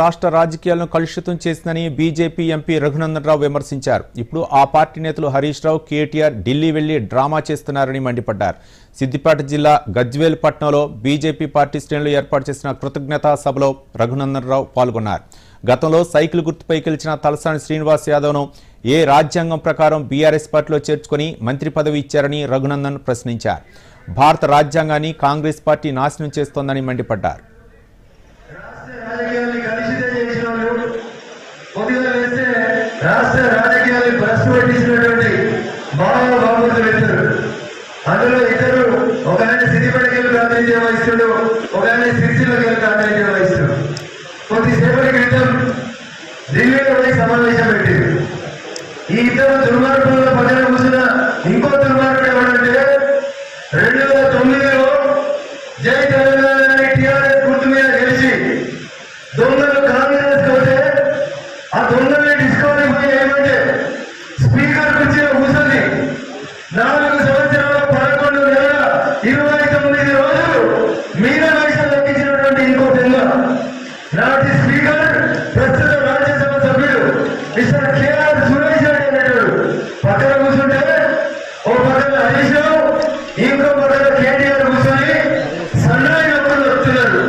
రాష్ట్ర రాజకీయాలను కలుషితం చేసిందని బీజేపీ ఎంపీ రఘునందన్ రావు విమర్శించారు. ఇప్పుడు ఆ పార్టీ నేతలు హరీష్ రావు కేటీఆర్ ఢిల్లీ వెళ్ళి డ్రామా చేస్తున్నారని మండిపడ్డారు. సిద్దిపేట జిల్లా గజ్వేల్ పట్నంలో బీజేపీ పార్టీ శ్రేణులు ఏర్పాటు చేసిన కృతజ్ఞతా సభలో రఘునందన్ రావు పాల్గొన్నారు. గతంలో సైకిల్ గుర్తుపై గెలిచిన తలసాని శ్రీనివాస్ యాదవ్ను ఏ రాజ్యాంగం ప్రకారం బీఆర్ఎస్ పార్టీలో చేర్చుకుని మంత్రి పదవి ఇచ్చారని రఘునందన్ ప్రశ్నించారు. భారత రాజ్యాంగాన్ని కాంగ్రెస్ పార్టీ నాశనం చేస్తోందని మండిపడ్డారు రాజకీయాల్ని కలుషితం చేసిన వాళ్ళు పొద్దుగా వేస్తే రాష్ట్ర రాజకీయాలు భ్రష్టు పట్టించినటువంటి బాగా బాబులు వ్యక్తులు అందులో ఇద్దరు ఒక ఆయన సిరిపడికి వెళ్ళి ప్రాతినిధ్యం వహిస్తుడు ఒక ఆయన సిరిసిలోకి వెళ్ళి ప్రాతినిధ్యం వహిస్తుడు కొద్దిసేపటి క్రితం ఢిల్లీలో పోయి సమావేశం పెట్టింది ఈ ఇద్దరు దుర్మార్గంలో పక్కన కూర్చున్న ఇంకో నాలుగు సంవత్సరాల పదకొండు నెలల ఇరవై తొమ్మిది రోజులు మీనరాశి లెక్కించినటువంటి ఇంకో తెల్ల. నాటి స్పీకర్ ప్రస్తుత రాజ్యసభ సభ్యుడు mister K R Suresh Reddy అనేటాడు పక్కన కూర్చుంటే ఓ పక్కన హరీష్ ఇంకో పక్కన కేటీఆర్ కూర్చొని సన్నాయి నొప్పులు వస్తున్నారు